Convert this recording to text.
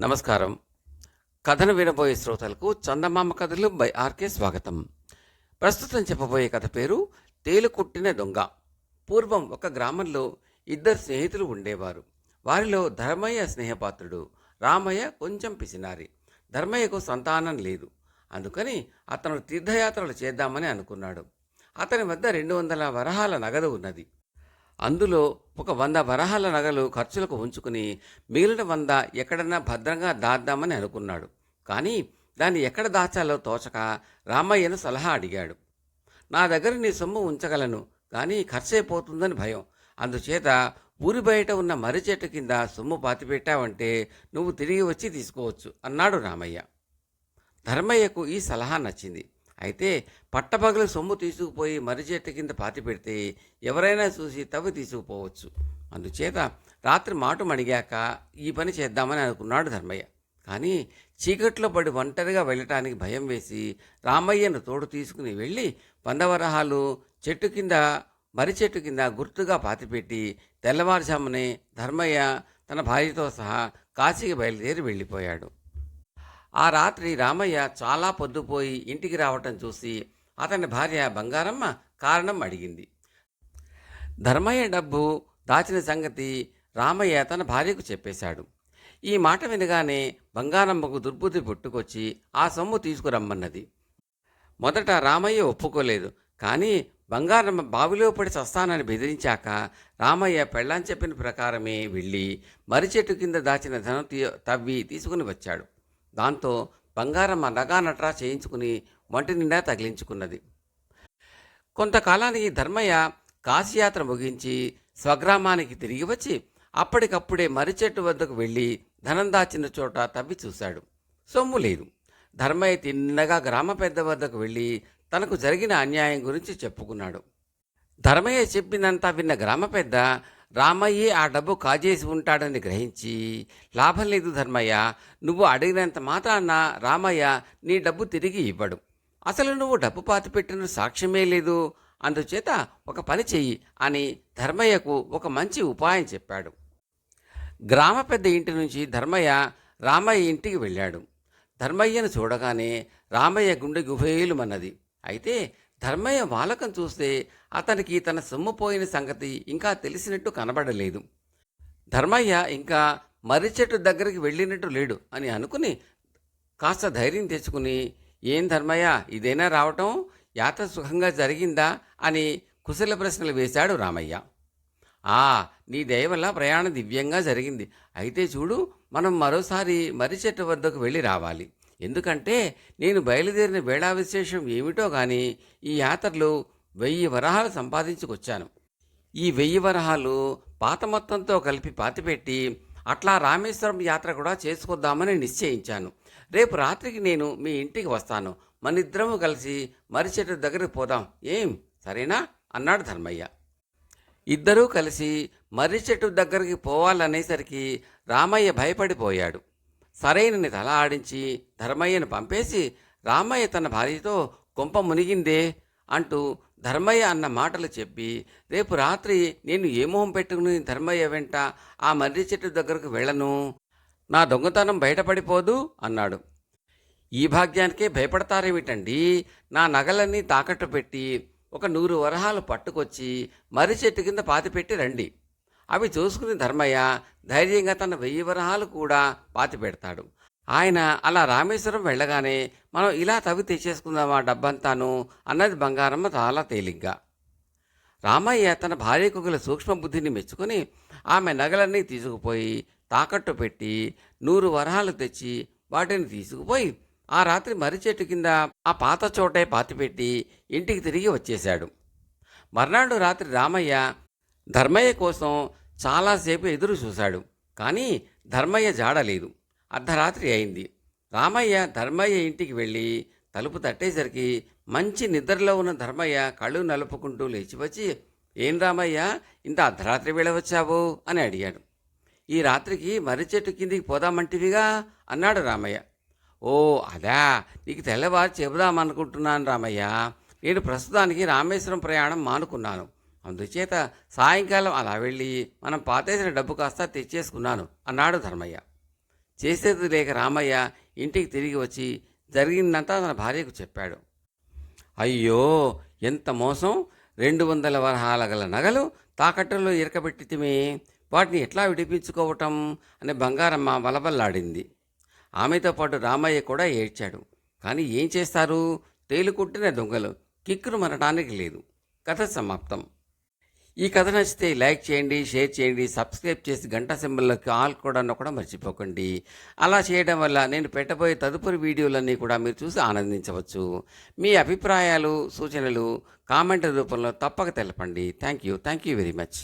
నమస్కారం. కథను వినబోయే శ్రోతలకు చందమామ కథలు బై ఆర్కే స్వాగతం. ప్రస్తుతం చెప్పబోయే కథ పేరు తేలుకుట్టిన దొంగ. పూర్వం ఒక గ్రామంలో ఇద్దరు స్నేహితులు ఉండేవారు. వారిలో ధర్మయ్య స్నేహపాత్రుడు రామయ్య కొంచెం పిసినారి. ధర్మయ్యకు సంతానం లేదు. అందుకని అతను తీర్థయాత్రలు చేద్దామని అనుకున్నాడు. అతని వద్ద రెండు వందల వరహాల నగదు ఉన్నది. అందులో ఒక వంద వరహాల నగలు ఖర్చులకు ఉంచుకుని మిగిలిన వంద ఎక్కడన్నా భద్రంగా దాద్దామని అనుకున్నాడు. కానీ దాన్ని ఎక్కడ దాచాలో తోచక రామయ్యను సలహా అడిగాడు. నా దగ్గర నీ సొమ్ము ఉంచగలను కానీ ఖర్చైపోతుందని భయం. అందుచేత ఊరి బయట ఉన్న మర్రి చెట్టు కింద సొమ్ము పాతిపెట్టావంటే నువ్వు తిరిగి వచ్చి తీసుకోవచ్చు అన్నాడు రామయ్య. ధర్మయ్యకు ఈ సలహా నచ్చింది. అయితే పట్టపగలు సొమ్ము తీసుకుపోయి మర్రి చెట్టు కింద పాతి పెడితే ఎవరైనా చూసి తవ్వి తీసుకుపోవచ్చు. అందుచేత రాత్రి మాట మడిగాక ఈ పని చేద్దామని అనుకున్నాడు ధర్మయ్య. కానీ చీకట్లో పడి ఒంటరిగా వెళ్ళటానికి భయం వేసి రామయ్యను తోడు తీసుకుని వెళ్ళి పందవరహాలు చెట్టు కింద మరి చెట్టు కింద గుర్తుగా పాతిపెట్టి తెల్లవారుజామునే ధర్మయ్య తన భార్యతో సహా కాశీకి బయలుదేరి వెళ్ళిపోయాడు. ఆ రాత్రి రామయ్య చాలా పొద్దుపోయి ఇంటికి రావటం చూసి అతని భార్య బంగారమ్మ కారణం అడిగింది. ధర్మయ్య డబ్బు దాచిన సంగతి రామయ్య తన భార్యకు చెప్పేశాడు. ఈ మాట వినగానే బంగారమ్మకు దుర్బుద్ధి పుట్టుకొచ్చి ఆ సొమ్ము తీసుకురమ్మన్నది. మొదట రామయ్య ఒప్పుకోలేదు. కానీ బంగారమ్మ బావిలో పడి చస్తానని బెదిరించాక రామయ్య పెళ్ళాం చెప్పిన ప్రకారమే వెళ్ళి మర్రి చెట్టు కింద దాచిన ధనం తీ- తవ్వి తీసుకుని వచ్చాడు. దాంతో బంగారమ్మ నగా నట్రా చేయించుకుని వంటి నిండా తగిలించుకున్నది. కొంతకాలానికి ధర్మయ్య కాశీయాత్ర ముగించి స్వగ్రామానికి తిరిగి వచ్చి అప్పటికప్పుడే మరిచెట్టు వద్దకు వెళ్ళి ధనం దాచిన చోట తవ్వి చూశాడు. సొమ్ము లేదు. ధర్మయ్య తిన్నగా గ్రామ పెద్ద వద్దకు వెళ్ళి తనకు జరిగిన అన్యాయం గురించి చెప్పుకున్నాడు. ధర్మయ్య చెప్పినంతా విన్న గ్రామ పెద్ద రామయ్యే ఆ డబ్బు కాజేసి ఉంటాడని గ్రహించి లాభం లేదు ధర్మయ్య నువ్వు అడిగినంత మాత్రాన రామయ్య నీ డబ్బు తిరిగి ఇవ్వడు. అసలు నువ్వు డబ్బు పాతిపెట్టిన సాక్ష్యమే లేదు. అందుచేత ఒక పని చెయ్యి అని ధర్మయ్యకు ఒక మంచి ఉపాయం చెప్పాడు. గ్రామ పెద్ద ఇంటి నుంచి ధర్మయ్య రామయ్య ఇంటికి వెళ్ళాడు. ధర్మయ్యను చూడగానే రామయ్య గుండె గుహేలుమన్నది. అయితే ధర్మయ్య వాలకం చూస్తే అతనికి తన సొమ్ము పోయిన సంగతి ఇంకా తెలిసినట్టు కనబడలేదు. ధర్మయ్య ఇంకా మర్రి చెట్టు దగ్గరికి వెళ్ళినట్టు లేడు అని అనుకుని కాస్త ధైర్యం తెచ్చుకుని ఏం ధర్మయ్య ఇదేనా రావటం? యాత్ర సుఖంగా జరిగిందా? అని కుశల ప్రశ్నలు వేశాడు రామయ్య. ఆ నీ దయ వల్ల ప్రయాణం దివ్యంగా జరిగింది. అయితే చూడు మనం మరోసారి మర్రి చెట్టు వద్దకు వెళ్ళి రావాలి. ఎందుకంటే నేను బయలుదేరిన వేళా విశేషం ఏమిటో కానీ ఈ యాత్రలో వెయ్యి వరహాలు సంపాదించుకొచ్చాను. ఈ వెయ్యి వరహాలు పాత మొత్తంతో కలిపి పాతిపెట్టి అట్లా రామేశ్వరం యాత్ర కూడా చేసుకొద్దామని నిశ్చయించాను. రేపు రాత్రికి నేను మీ ఇంటికి వస్తాను. మనిద్దరము కలిసి మర్రి చెట్టు దగ్గరికి పోదాం. ఏం? సరేనా? అన్నాడు ధర్మయ్య. ఇద్దరూ కలిసి మర్రి చెట్టు దగ్గరికి పోవాలనేసరికి రామయ్య భయపడిపోయాడు. సరైనని తల ఆడించి ధర్మయ్యను పంపేసి రామయ్య తన భార్యతో కొంప మునిగిందే అంటూ ధర్మయ్య అన్న మాటలు చెప్పి రేపు రాత్రి నేను ఏ మొహం పెట్టుకుని ధర్మయ్య వెంట ఆ మర్రి చెట్టు దగ్గరకు వెళ్ళను? నా దొంగతనం బయటపడిపోదు అన్నాడు. ఈ భాగ్యానికే భయపడతారేమిటండి? నా నగలన్నీ తాకట్టు పెట్టి ఒక నూరు వరహాలు పట్టుకొచ్చి మర్రి చెట్టు కింద పాతిపెట్టి రండి. అవి చూసుకుని ధర్మయ్య ధైర్యంగా తన వెయ్యి వరహాలు కూడా పాతి పెడతాడు. ఆయన అలా రామేశ్వరం వెళ్ళగానే మనం ఇలా తవ్వి తెచ్చేసుకుందామా డబ్బంతాను అన్నది బంగారమ్మ చాలా తేలిగ్గా. రామయ్య తన భార్యకు గల సూక్ష్మ బుద్ధిని మెచ్చుకొని ఆమె నగలన్నీ తీసుకుపోయి తాకట్టు పెట్టి నూరు వరహాలు తెచ్చి వాటిని తీసుకుపోయి ఆ రాత్రి మర్రి చెట్టు కింద ఆ పాత చోటే పాతిపెట్టి ఇంటికి తిరిగి వచ్చేశాడు. మర్నాడు రాత్రి రామయ్య ధర్మయ్య కోసం చాలాసేపు ఎదురు చూశాడు కానీ ధర్మయ్య జాడలేదు అర్ధరాత్రి అయింది. రామయ్య ధర్మయ్య ఇంటికి వెళ్ళి తలుపు తట్టేసరికి మంచి నిద్రలో ఉన్న ధర్మయ్య కళ్ళు నలుపుకుంటూ లేచి వచ్చి ఏం రామయ్య ఇంత అర్ధరాత్రి వేళ వచ్చావు? అని అడిగాడు. ఈ రాత్రికి మర్రి చెట్టు కిందికి పోదామంటివిగా? అన్నాడు రామయ్య. ఓ అదా నీకు తెల్లవారు చెబుదామనుకుంటున్నాను రామయ్య. నేను ప్రస్తుతానికి రామేశ్వరం ప్రయాణం మానుకున్నాను. అందుచేత సాయంకాలం అలా వెళ్ళి మనం పాతేసిన డబ్బు కాస్త తెచ్చేసుకున్నాను అన్నాడు ధర్మయ్య. చేసేది లేక రామయ్య ఇంటికి తిరిగి వచ్చి జరిగిందంతా తన భార్యకు చెప్పాడు. అయ్యో ఎంత మోసం! రెండు వందల వరహాల గల నగలు తాకట్టులో ఇరకబెట్టితిమే వాటిని ఎట్లా విడిపించుకోవటం అని బంగారమ్మ బలబల్లాడింది ఆమెతో పాటు రామయ్య కూడా ఏడ్చాడు. కానీ ఏం చేస్తారు? తేలుకుట్టిన దొంగలు కిక్కురు మనడానికి లేదు. కథ సమాప్తం. ఈ కథ నచ్చితే లైక్ చేయండి షేర్ చేయండి సబ్స్క్రైబ్ చేసి గంట సింబల్లోకి ఆల్ కూడా కూడా మర్చిపోకండి. అలా చేయడం వల్ల నేను పెట్టబోయే తదుపరి వీడియోలన్నీ కూడా మీరు చూసి ఆనందించవచ్చు. మీ అభిప్రాయాలు సూచనలు కామెంట్ రూపంలో తప్పక తెలపండి. Thank you thank you very much